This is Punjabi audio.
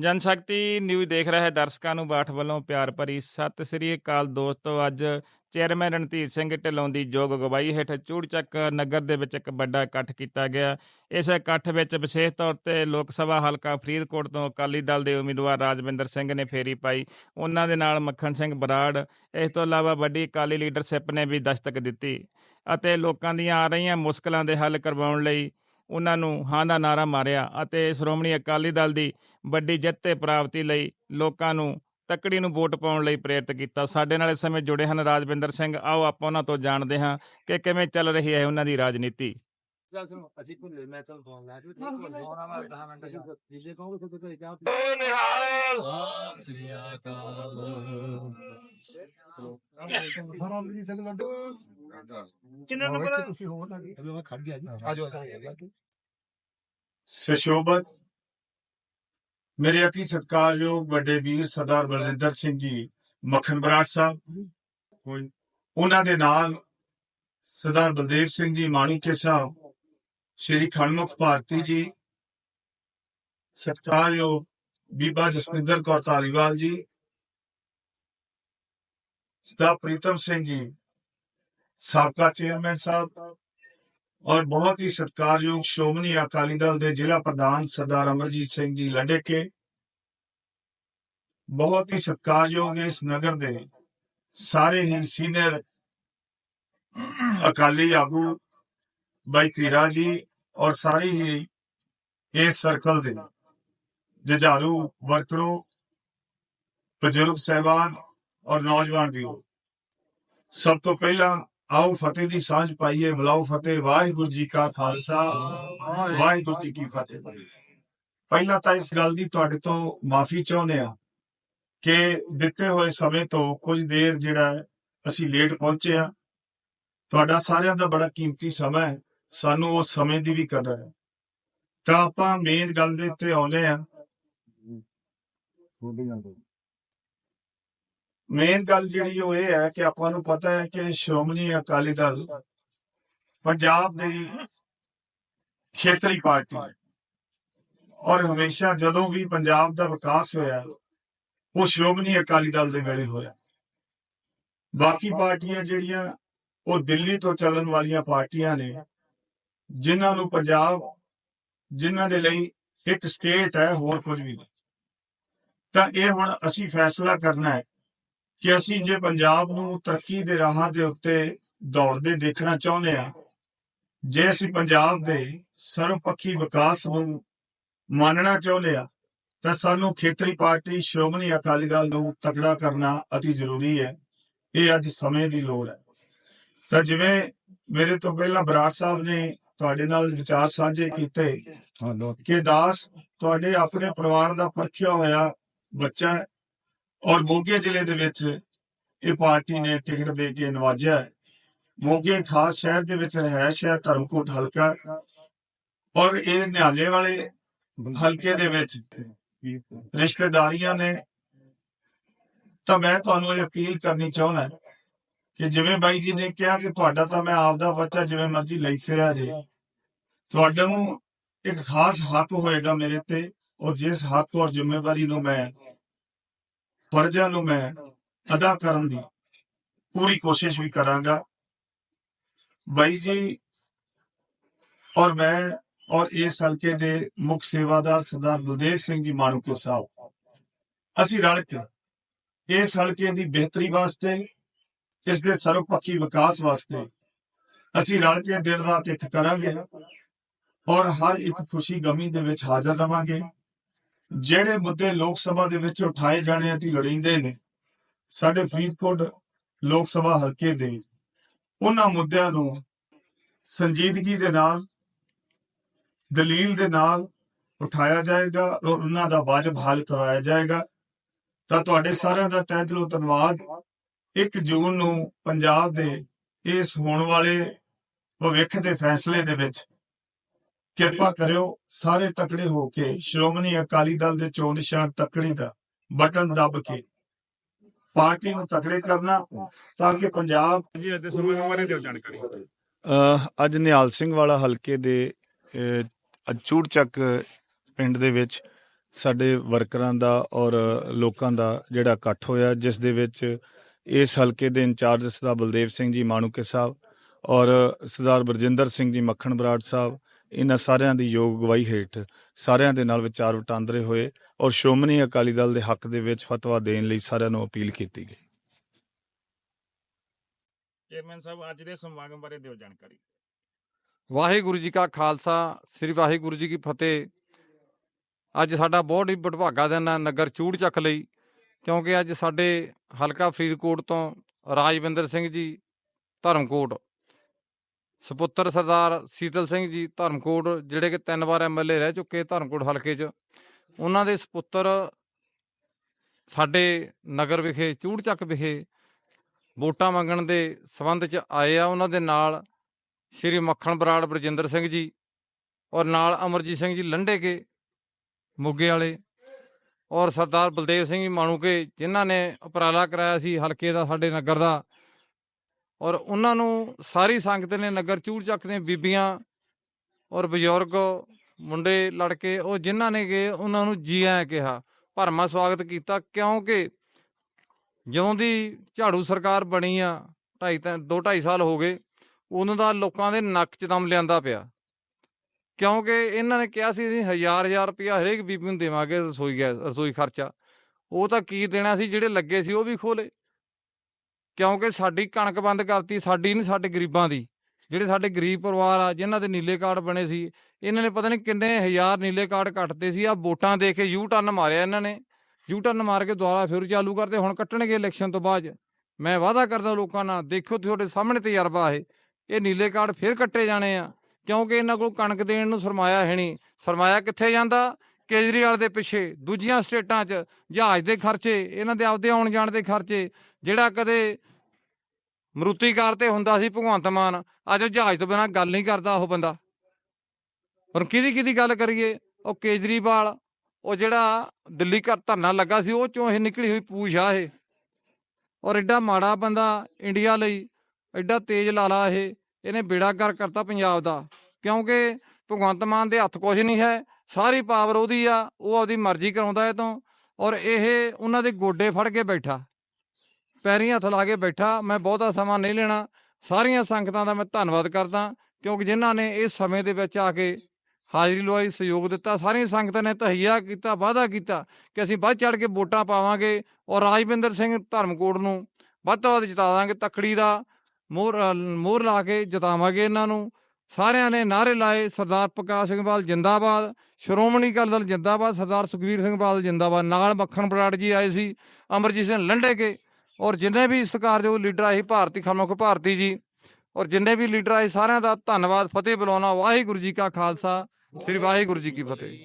ਜਨ ਸ਼ਕਤੀ ਨਿਊਜ਼ ਦੇਖ ਰਹੇ ਦਰਸ਼ਕਾਂ ਨੂੰ ਬਾਠ ਵੱਲੋਂ ਪਿਆਰ ਭਰੀ ਸਤਿ ਸ੍ਰੀ ਅਕਾਲ। ਦੋਸਤੋ, ਅੱਜ ਚੇਅਰਮੈਨ ਰਣਧੀਰ ਸਿੰਘ ਢਿੱਲੋਂ ਦੀ ਯੋਗ ਅਗਵਾਈ ਹੇਠ ਚੂੜਚੱਕ ਨਗਰ ਦੇ ਵਿੱਚ ਇੱਕ ਵੱਡਾ ਇਕੱਠ ਕੀਤਾ ਗਿਆ। ਇਸ ਇਕੱਠ ਵਿੱਚ ਵਿਸ਼ੇਸ਼ ਤੌਰ ਤੇ ਲੋਕ ਸਭਾ ਹਲਕਾ ਫਰੀਦਕੋਟ ਤੋਂ ਅਕਾਲੀ ਦਲ ਦੇ ਉਮੀਦਵਾਰ ਰਾਜਵਿੰਦਰ ਸਿੰਘ ਨੇ ਫੇਰੀ ਪਾਈ। ਉਹਨਾਂ ਦੇ ਨਾਲ ਮੱਖਣ ਸਿੰਘ ਬਰਾੜ, ਇਸ ਤੋਂ ਇਲਾਵਾ ਵੱਡੀ ਅਕਾਲੀ ਲੀਡਰਸ਼ਿਪ ਨੇ ਵੀ ਦਸਤਕ ਦਿੱਤੀ ਅਤੇ ਲੋਕਾਂ ਦੀਆਂ ਆ ਰਹੀਆਂ ਮੁਸ਼ਕਲਾਂ ਦੇ ਹੱਲ ਕਰਵਾਉਣ ਲਈ ਉਹਨਾਂ ਨੂੰ ਹਾਂ ਦਾ ਨਾਰਾ ਮਾਰਿਆ ਅਤੇ ਸ਼੍ਰੋਮਣੀ ਅਕਾਲੀ ਦਲ ਦੀ ਵੱਡੀ ਜਿੱਤ ਤੇ ਪ੍ਰਾਪਤੀ ਲਈ ਲੋਕਾਂ ਨੂੰ ਤੱਕੜੀ ਨੂੰ ਵੋਟ ਪਾਉਣ ਲਈ ਪ੍ਰੇਰਿਤ ਕੀਤਾ। ਸਾਡੇ ਨਾਲ ਇਸ ਸਮੇਂ ਜੁੜੇ ਹਨ ਰਾਜਵਿੰਦਰ ਸਿੰਘ। ਆਓ ਆਪਾਂ ਉਹਨਾਂ ਤੋਂ ਜਾਣਦੇ ਹਾਂ ਕਿ ਕਿਵੇਂ ਚੱਲ ਰਹੀ ਹੈ ਉਹਨਾਂ ਦੀ ਰਾਜਨੀਤੀ। ਕਿੰਨਾ ਨੰਬਰ ਤੁਸੀਂ ਹੋਰ ਲੱਗੇ ਮੈਂ ਖੜ ਗਿਆ ਜੀ। ਆਜੋ। ਸਸ਼ੋਭਤ ਮੇਰੇ ਅਤੀ ਸਤਿਕਾਰਯੋਗ ਵੱਡੇ ਵੀਰ ਸਰਦਾਰ ਬਲਜਿੰਦਰ ਸਿੰਘ ਜੀ ਮੱਖਣ ਬਰਾੜ ਸਾਹਿਬ। ਉਹਨਾਂ ਦੇ ਨਾਲ ਸਰਦਾਰ ਬਲਦੇਵ ਸਿੰਘ ਜੀ ਮਾਣੂਕੇ ਸਾਹਿਬ ਸ਼੍ਰੀ ਖਣਮੁਖ ਭਾਰਤੀ ਜੀ ਸਤਿਕਾਰਯੋਗ ਬੀਬਾ ਜਸਵਿੰਦਰ ਕੌਰ ਧਾਲੀਵਾਲ ਜੀ ਸਰਦਾਰ ਪ੍ਰੀਤਮ ਸਿੰਘ ਜੀ ਸਾਬਕਾ ਚੇਅਰਮੈਨ ਸਾਹਿਬ ਔਰ ਬਹੁਤ ਹੀ ਸਤਿਕਾਰਯੋਗ ਸ਼੍ਰੋਮਣੀ ਅਕਾਲੀ ਦਲ ਦੇ ਜ਼ਿਲ੍ਹਾ ਪ੍ਰਧਾਨ ਸਰਦਾਰ ਅਮਰਜੀਤ ਸਿੰਘ ਜੀ ਲੰਡੇਕੇ ਬਹੁਤ ਹੀ ਸਤਿਕਾਰਯੋਗ ਇਸ ਨਗਰ ਦੇ ਸਾਰੇ ਹੀ ਸੀਨੀਅਰ ਅਕਾਲੀ ਆਗੂ ਬਾਈ ਧੀਰਾ ਜੀ ਔਰ ਸਾਰੇ ਹੀ ਇਸ ਸਰਕਲ ਦੇ ਜੁਝਾਰੂ ਵਰਕਰੋ, ਬਜ਼ੁਰਗ ਸਹਿਬਾਨ ਔਰ ਨੌਜਵਾਨ ਵੀ ਸਭ ਤੋਂ ਪਹਿਲਾਂ ਆਓ ਫਤਿਹ ਦੀ ਸਾਂਝ ਪਾਈਏ, ਬੁਲਾਓ ਫਤਿਹ, ਵਾਹਿਗੁਰੂ ਜੀ ਕਾ ਖਾਲਸਾ, ਵਾਹਿਗੁਰੂ ਜੀ ਕੀ ਫਤਿਹ। ਪਹਿਲਾਂ ਤਾਂ ਇਸ ਗੱਲ ਦੀ ਤੁਹਾਡੇ ਤੋਂ ਮਾਫੀ ਚਾਹੁੰਦੇ ਆ ਕਿ ਦਿੱਤੇ ਹੋਏ ਸਮੇਂ ਤੋਂ ਕੁਝ ਦੇਰ ਜਿਹੜਾ ਅਸੀਂ ਲੇਟ ਪਹੁੰਚੇ ਆ ਤੁਹਾਡਾ ਸਾਰਿਆਂ ਦਾ ਬੜਾ ਕੀਮਤੀ ਸਮਾਂ ਹੈ। ਸਾਨੂੰ ਉਸ ਸਮੇਂ ਦੀ ਵੀ ਕਦਰ ਹੈ। ਤਾਂ ਆਪਾਂ ਮੇਨ ਗੱਲ ਦੇ ਉੱਤੇ ਆਉਂਦੇ ਆ ਮੇਨ ਗੱਲ ਜਿਹੜੀ ਉਹ ਇਹ ਹੈ ਕਿ ਆਪਾਂ ਨੂੰ ਪਤਾ ਹੈ ਕਿ ਸ਼੍ਰੋਮਣੀ ਅਕਾਲੀ ਦਲ ਪੰਜਾਬ ਦੀ ਖੇਤਰੀ ਪਾਰਟੀ ਔਰ ਹਮੇਸ਼ਾ ਜਦੋਂ ਵੀ ਪੰਜਾਬ ਦਾ ਵਿਕਾਸ ਹੋਇਆ ਉਹ ਸ਼੍ਰੋਮਣੀ ਅਕਾਲੀ ਦਲ ਦੇ ਵੇਲੇ ਹੋਇਆ। ਬਾਕੀ ਪਾਰਟੀਆਂ ਜਿਹੜੀਆਂ ਉਹ ਦਿੱਲੀ ਤੋਂ ਚੱਲਣ ਵਾਲੀਆਂ ਪਾਰਟੀਆਂ ਨੇ ਜਿਨ੍ਹਾਂ ਨੂੰ ਪੰਜਾਬ ਜਿਨ੍ਹਾਂ ਦੇ ਲਈ ਇੱਕ ਸਟੇਟ ਹੈ ਹੋਰ ਕੁਝ ਵੀ ਨਹੀਂ। ਤਾਂ ਇਹ ਹੁਣ ਅਸੀਂ ਫੈਸਲਾ ਕਰਨਾ ਹੈ ਕਿ ਅਸੀਂ ਜੇ ਪੰਜਾਬ ਨੂੰ ਤਰੱਕੀ ਦੇ ਰਾਹਾਂ ਦੇ ਉੱਤੇ ਦੌੜਦੇ ਦੇਖਣਾ ਚਾਹੁੰਦੇ ਆ ਜੇ ਅਸੀਂ ਪੰਜਾਬ ਦੇ ਸਰਵਪੱਖੀ ਵਿਕਾਸ ਨੂੰ ਮੰਨਣਾ ਚਾਹੁੰਦੇ ਆ ਤਾਂ ਸਾਨੂੰ ਖੇਤਰੀ ਪਾਰਟੀ ਸ਼੍ਰੋਮਣੀ ਅਕਾਲੀ ਦਲ ਨੂੰ ਤਕੜਾ ਕਰਨਾ ਅਤੀ ਜ਼ਰੂਰੀ ਹੈ। ਇਹ ਅੱਜ ਸਮੇਂ ਦੀ ਲੋੜ ਹੈ। ਤਾਂ ਜਿਵੇਂ ਮੇਰੇ ਤੋਂ ਪਹਿਲਾਂ ਬਰਾੜ ਸਾਹਿਬ ਨੇ ਤੁਹਾਡੇ ਨਾਲ ਵਿਚਾਰ ਸਾਂਝੇ ਕੀਤੇ ਕਿ ਦਾਸ ਤੁਹਾਡੇ ਆਪਣੇ ਪਰਿਵਾਰ ਦਾ ਪਰਖਿਆ ਹੋਇਆ ਬੱਚਾ ਹੈ ਔਰ ਮੋਗੇ ਜ਼ਿਲ੍ਹੇ ਦੇ ਵਿੱਚ ਇਹ ਪਾਰਟੀ ਨੇ ਟਿਕਟ ਦੇ ਕੇ ਨਵਾਜਿਆ ਹੈ। ਮੋਗੇ ਖਾਸ ਸ਼ਹਿਰ ਦੇ ਵਿੱਚ ਰਹਿਸ਼ ਹੈ ਧਰਮਕੋਟ ਹਲਕਾ। ਔਰ ਇਹ ਨਿਹਾਲੇ ਵਾਲੇ ਹਲਕੇ ਦੇ ਵਿੱਚ ਰਿਸ਼ਤੇਦਾਰੀਆਂ ਨੇ ਤਾਂ ਮੈਂ ਤੁਹਾਨੂੰ ਇਹ ਅਪੀਲ ਕਰਨੀ ਚਾਹੁੰਦਾ ਕਿ ਜਿਵੇਂ ਬਾਈ ਜੀ ਨੇ ਕਿਹਾ ਕਿ ਤੁਹਾਡਾ ਤਾਂ ਮੈਂ ਆਪਦਾ ਬੱਚਾ ਜਿਵੇਂ ਮਰਜ਼ੀ ਲਈ ਫਿਰਿਆ ਜੇ, ਤੁਹਾਡੇ ਨੂੰ ਇੱਕ ਖਾਸ ਹੱਕ ਹੋਏਗਾ ਮੇਰੇ ਤੇ ਔਰ ਜਿਸ ਹੱਕ ਔਰ ਜ਼ਿੰਮੇਵਾਰੀ ਨੂੰ ਮੈਂ, ਫਰਜ਼ਾਂ ਨੂੰ ਮੈਂ ਅਦਾ ਕਰਨ ਦੀ ਪੂਰੀ ਕੋਸ਼ਿਸ਼ ਵੀ ਕਰਾਂਗਾ। ਬਾਈ ਜੀ ਔਰ ਮੈਂ ਔਰ ਇਸ ਹਲਕੇ ਦੇ ਮੁੱਖ ਸੇਵਾਦਾਰ ਸਰਦਾਰ ਬਲਦੇਵ ਸਿੰਘ ਜੀ ਮਾਣੂਕੇ ਸਾਹਿਬ। ਅਸੀਂ ਰਲ ਕੇ ਇਸ ਹਲਕੇ ਦੀ ਬਿਹਤਰੀ ਵਾਸਤੇ, ਇਸ ਦੇ ਸਰਵਪੱਖੀ ਵਿਕਾਸ ਵਾਸਤੇ ਅਸੀਂ ਰਲ ਕੇ ਦਿਨ ਰਾਤ ਇੱਕ ਕਰਾਂਗੇ ਔਰ ਹਰ ਇੱਕ ਖੁਸ਼ੀ ਗਮੀ ਦੇ ਵਿੱਚ ਹਾਜ਼ਰ ਰਵਾਂਗੇ। ਜਿਹੜੇ ਮੁੱਦੇ ਲੋਕ ਸਭਾ ਦੇ ਵਿੱਚ ਉਠਾਏ ਜਾਣੇ ਅਤੇ ਲੜਿੰਦੇ ਨੇ, ਸਾਡੇ ਫਰੀਦਕੋਟ ਲੋਕ ਸਭਾ ਹਲਕੇ ਦੇ, ਉਹਨਾਂ ਮੁੱਦਿਆਂ ਨੂੰ ਸੰਜੀਦਗੀ ਦੇ ਨਾਲ ਦਲੀਲ ਦੇ ਨਾਲ ਉਠਾਇਆ ਜਾਏਗਾ ਔਰ ਉਹਨਾਂ ਦਾ ਵਾਜਬ ਹੱਲ ਕਰਵਾਇਆ ਜਾਏਗਾ। ਤਾਂ ਤੁਹਾਡੇ ਸਾਰਿਆਂ ਦਾ ਤਹਿ ਦਿਲੋਂ ਧੰਨਵਾਦ। 1 ਜੂਨ ਨੂੰ ਪੰਜਾਬ ਦੇ ਇਸ ਹੋਣ ਵਾਲੇ ਭਵਿੱਖ ਦੇ ਫੈਸਲੇ ਦੇ ਵਿੱਚ ਕਿਰਪਾ ਕਰਿਓ। ਸਾਰੇ ਤਕੜੇ ਹੋ ਕੇ ਸ਼੍ਰੋਮਣੀ ਅਕਾਲੀ ਦਲ ਦੇ ਚੋਣ ਨਿਸ਼ਾਨ ਤਕੜੀ ਦਾ ਬਟਨ ਦੱਬ ਕੇ ਪਾਰਟੀ ਨੂੰ ਤਕੜੇ ਕਰਨਾ ਤਾਂ ਕਿ ਪੰਜਾਬ ਜੀ ਅਤੇ ਸਮੇਂ ਬਾਰੇ ਦਿਓ ਜਾਣਕਾਰੀ। ਅਹ ਅੱਜ ਨਿਹਾਲ ਸਿੰਘ ਵਾਲਾ ਹਲਕੇ ਦੇ ਅਹ, ਚੱਕ ਪਿੰਡ ਦੇ ਵਿੱਚ ਸਾਡੇ ਵਰਕਰਾਂ ਦਾ ਔਰ ਲੋਕਾਂ ਦਾ ਜਿਹੜਾ ਇਕੱਠ ਹੋਇਆ ਜਿਸ ਦੇ ਵਿੱਚ ਇਸ ਹਲਕੇ ਦੇ ਇੰਚਾਰਜ ਸਰਦਾਰ ਬਲਦੇਵ ਸਿੰਘ ਜੀ ਮਾਣੂਕੇ ਸਾਹਿਬ ਔਰ ਸਰਦਾਰ ਬਰਜਿੰਦਰ ਸਿੰਘ ਜੀ ਮੱਖਣ ਬਰਾੜ ਸਾਹਿਬ ਇਹਨਾਂ ਸਾਰਿਆਂ ਦੀ ਯੋਗ ਅਗਵਾਈ ਹੇਠ ਸਾਰਿਆਂ ਦੇ ਨਾਲ ਵਿਚਾਰ ਵਟਾਂਦਰੇ ਹੋਏ ਔਰ ਸ਼੍ਰੋਮਣੀ ਅਕਾਲੀ ਦਲ ਦੇ ਹੱਕ ਦੇ ਵਿੱਚ ਫਤਵਾ ਦੇਣ ਲਈ ਸਾਰਿਆਂ ਨੂੰ ਅਪੀਲ ਕੀਤੀ ਗਈ। ਚੇਅਰਮੈਨ ਸਾਹਿਬ ਅੱਜ ਦੇ ਸਮਾਗਮ ਬਾਰੇ ਦਿਓ ਜਾਣਕਾਰੀ। ਵਾਹਿਗੁਰੂ ਜੀ ਕਾ ਖਾਲਸਾ, ਸ੍ਰੀ ਵਾਹਿਗੁਰੂ ਜੀ ਕੀ ਫਤਿਹ। ਅੱਜ ਸਾਡਾ ਬਹੁਤ ਹੀ ਬਟਭਾਗਾ ਦਿਨ ਹੈ ਨਗਰ ਚੂੜ ਚੱਕ ਲਈ, ਕਿਉਂਕਿ ਅੱਜ ਸਾਡੇ ਹਲਕਾ ਫਰੀਦਕੋਟ ਤੋਂ ਰਾਜਵਿੰਦਰ ਸਿੰਘ ਜੀ ਧਰਮਕੋਟ, ਸੁਪੁੱਤਰ ਸਰਦਾਰ ਸੀਤਲ ਸਿੰਘ ਜੀ ਧਰਮਕੋਟ, ਜਿਹੜੇ ਕਿ ਤਿੰਨ ਵਾਰ ਐਮਐਲਏ ਰਹਿ ਚੁੱਕੇ ਧਰਮਕੋਟ ਹਲਕੇ 'ਚ। ਉਹਨਾਂ ਦੇ ਸੁਪੁੱਤਰ ਸਾਡੇ ਨਗਰ ਵਿਖੇ, ਚੂੜ ਚੱਕ ਵਿਖੇ ਵੋਟਾਂ ਮੰਗਣ ਦੇ ਸਬੰਧ 'ਚ ਆਏ ਆ। ਉਹਨਾਂ ਦੇ ਨਾਲ ਸ਼੍ਰੀ ਮੱਖਣ ਬਰਾੜ ਬਰਜਿੰਦਰ ਸਿੰਘ ਜੀ ਔਰ ਨਾਲ ਅਮਰਜੀਤ ਸਿੰਘ ਜੀ ਲੰਡੇ ਕੇ ਮੋਗੇ ਵਾਲੇ ਔਰ ਸਰਦਾਰ ਬਲਦੇਵ ਸਿੰਘ ਜੀ ਮਾਣੂਕੇ ਜਿਨ੍ਹਾਂ ਨੇ ਉਪਰਾਲਾ ਕਰਾਇਆ ਸੀ ਹਲਕੇ ਦਾ, ਸਾਡੇ ਨਗਰ ਦਾ। ਔਰ ਉਹਨਾਂ ਨੂੰ ਸਾਰੀ ਸੰਗਤ ਨੇ ਨਗਰ ਚੂੜ ਚੱਕ ਦੇ ਬੀਬੀਆਂ ਔਰ ਬਜ਼ੁਰਗ, ਮੁੰਡੇ, ਲੜਕੇ, ਉਹ ਜਿਨ੍ਹਾਂ ਨੇ ਕਿ ਉਹਨਾਂ ਨੂੰ ਜੀ ਆਇਆਂ ਕਿਹਾ, ਭਰਮਾ ਸਵਾਗਤ ਕੀਤਾ। ਕਿਉਂਕਿ ਜਦੋਂ ਦੀ ਝਾੜੂ ਸਰਕਾਰ ਬਣੀ ਆ, ਢਾਈ ਤਾਂ 2 2.5 ਸਾਲ ਹੋ ਗਏ ਉਹਨਾਂ ਦਾ ਲੋਕਾਂ ਦੇ ਨੱਕ 'ਚ ਦਮ ਲਿਆਂਦਾ ਪਿਆ। ਕਿਉਂਕਿ ਇਹਨਾਂ ਨੇ ਕਿਹਾ ਸੀ ਅਸੀਂ ਹਜ਼ਾਰ ਹਜ਼ਾਰ ਰੁਪਇਆ ਹਰੇਕ ਬੀਬੀ ਨੂੰ ਦੇਵਾਂਗੇ ਰਸੋਈ ਗੈਸ, ਰਸੋਈ ਖਰਚਾ। ਉਹ ਤਾਂ ਕੀ ਦੇਣਾ ਸੀ, ਜਿਹੜੇ ਲੱਗੇ ਸੀ ਉਹ ਵੀ ਖੋਲੇ ਕਿਉਂਕਿ ਸਾਡੀ ਕਣਕ ਬੰਦ ਕਰਤੀ, ਸਾਡੀ ਨਹੀਂ ਸਾਡੇ ਗਰੀਬਾਂ ਦੀ। ਜਿਹੜੇ ਸਾਡੇ ਗਰੀਬ ਪਰਿਵਾਰ ਆ, ਜਿਨ੍ਹਾਂ ਦੇ ਨੀਲੇ ਕਾਰਡ ਬਣੇ ਸੀ, ਇਹਨਾਂ ਨੇ ਪਤਾ ਨਹੀਂ ਕਿੰਨੇ ਹਜ਼ਾਰ ਨੀਲੇ ਕਾਰਡ ਕੱਟਦੇ ਸੀ। ਆ ਵੋਟਾਂ ਦੇ ਕੇ ਯੂ ਟਰਨ ਮਾਰਿਆ ਇਹਨਾਂ ਨੇ। ਯੂ ਟਰਨ ਮਾਰ ਕੇ ਦੁਬਾਰਾ ਫਿਰ ਚਾਲੂ ਕਰਦੇ ਹੁਣ ਕੱਟਣਗੇ ਇਲੈਕਸ਼ਨ ਤੋਂ ਬਾਅਦ। ਮੈਂ ਵਾਅਦਾ ਕਰਦਾ ਲੋਕਾਂ ਨਾਲ, ਦੇਖਿਓ ਤੁਹਾਡੇ ਸਾਹਮਣੇ ਤਜਰਬਾ ਇਹ। ਇਹ ਨੀਲੇ ਕਾਰਡ ਫਿਰ ਕੱਟੇ ਜਾਣੇ ਆ। ਕਿਉਂਕਿ ਇਹਨਾਂ ਕੋਲ ਕਣਕ ਦੇਣ ਨੂੰ ਸਰਮਾਇਆ ਹੈ ਨਹੀਂ। ਸਰਮਾਇਆ ਕਿੱਥੇ ਜਾਂਦਾ? ਕੇਜਰੀਵਾਲ ਦੇ ਪਿੱਛੇ, ਦੂਜੀਆਂ ਸਟੇਟਾਂ 'ਚ, ਜਹਾਜ਼ ਦੇ ਖਰਚੇ, ਇਹਨਾਂ ਦੇ ਆਪਦੇ ਆਉਣ ਜਾਣ ਦੇ ਖਰਚੇ। ਜਿਹੜਾ ਕਦੇ ਮਰੂਤੀਕਾਰ ਤੇ ਹੁੰਦਾ ਸੀ ਭਗਵੰਤ ਮਾਨ, ਅੱਜ ਉਹ ਜਹਾਜ਼ ਤੋਂ ਬਿਨਾ ਗੱਲ ਨਹੀਂ ਕਰਦਾ ਉਹ ਬੰਦਾ। ਪਰ ਕਿਹਦੀ ਕਿਹਦੀ ਗੱਲ ਕਰੀਏ? ਉਹ ਕੇਜਰੀਵਾਲ, ਉਹ ਜਿਹੜਾ ਦਿੱਲੀ ਘਰ ਧਰਨਾ ਲੱਗਾ ਸੀ, ਉਹ ਚੋਂ ਇਹ ਨਿਕਲੀ ਹੋਈ ਪੂਛ ਆ ਇਹ। ਔਰ ਐਡਾ ਮਾੜਾ ਬੰਦਾ ਇੰਡੀਆ ਲਈ ਐਡਾ ਤੇਜ਼ ਲਾਲਾ ਇਹ, ਇਹਨੇ ਬੇੜਾ ਕਰ ਕਰਤਾ ਪੰਜਾਬ ਦਾ। ਕਿਉਂਕਿ ਭਗਵੰਤ ਮਾਨ ਦੇ ਹੱਥ ਕੁਝ ਨਹੀਂ ਹੈ, ਸਾਰੀ ਪਾਵਰ ਉਹਦੀ ਆ, ਉਹ ਆਪਦੀ ਮਰਜ਼ੀ ਕਰਾਉਂਦਾ ਇਹ ਤੋਂ, ਔਰ ਇਹ ਉਹਨਾਂ ਦੇ ਗੋਡੇ ਫੜ ਕੇ ਬੈਠਾ। ਪੈਰੀਂ ਹੱਥ ਲਾ ਕੇ ਬੈਠਾ, ਮੈਂ ਬਹੁਤਾ ਸਮਾਂ ਨਹੀਂ ਲੈਣਾ, ਸਾਰੀਆਂ ਸੰਗਤਾਂ ਦਾ ਮੈਂ ਧੰਨਵਾਦ ਕਰਦਾ, ਕਿਉਂਕਿ ਜਿਨ੍ਹਾਂ ਨੇ ਇਸ ਸਮੇਂ ਦੇ ਵਿੱਚ ਆ ਕੇ ਹਾਜ਼ਰੀ ਲਵਾਈ, ਸਹਿਯੋਗ ਦਿੱਤਾ, ਸਾਰੀਆਂ ਸੰਗਤਾਂ ਨੇ ਤਹਈਆ ਕੀਤਾ, ਵਾਅਦਾ ਕੀਤਾ ਕਿ ਅਸੀਂ ਵੱਧ ਚੜ ਕੇ ਵੋਟਾਂ ਪਾਵਾਂਗੇ, ਔਰ ਰਾਜਵਿੰਦਰ ਸਿੰਘ ਧਰਮਕੋਟ ਨੂੰ ਵੱਧ ਤੋਂ ਵੱਧ ਜਿਤਾ ਦਾਂਗੇ ਤਕੜੀ ਦਾ ਮੋਹਰ ਮੋਹਰ ਲਾ ਕੇ ਜਿਤਾਵਾਂਗੇ ਇਹਨਾਂ ਨੂੰ। ਸਾਰਿਆਂ ਨੇ ਨਾਅਰੇ ਲਾਏ, ਸਰਦਾਰ ਪ੍ਰਕਾਸ਼ ਸਿੰਘ ਬਾਲ ਜਿੰਦਾਬਾਦ, ਸ਼੍ਰੋਮਣੀ ਅਕਾਲੀ ਦਲ ਜਿੰਦਾਬਾਦ, ਸਰਦਾਰ ਸੁਖਬੀਰ ਸਿੰਘ ਬਾਦਲ ਜਿੰਦਾਬਾਦ। ਨਾਲ ਮੱਖਣ ਬਰਾੜ ਜੀ ਆਏ ਸੀ, ਅਮਰਜੀਤ ਸਿੰਘ ਲੰਡੇ ਕੇ। ਔਰ ਜਿੰਨੇ ਵੀ ਸਤਿਕਾਰਯੋਗ ਲੀਡਰ ਆਏ ਭਾਰਤੀ ਖਮੁਖ ਭਾਰਤੀ ਜੀ, ਔਰ ਜਿੰਨੇ ਵੀ ਲੀਡਰ ਆਏ, ਸਾਰਿਆਂ ਦਾ ਧੰਨਵਾਦ, ਫਤਿਹ ਬੁਲਾਉਣਾ। ਵਾਹਿਗੁਰੂ ਜੀ ਕਾ ਖਾਲਸਾ, ਸ੍ਰੀ ਵਾਹਿਗੁਰੂ ਜੀ ਕੀ ਫਤਿਹ।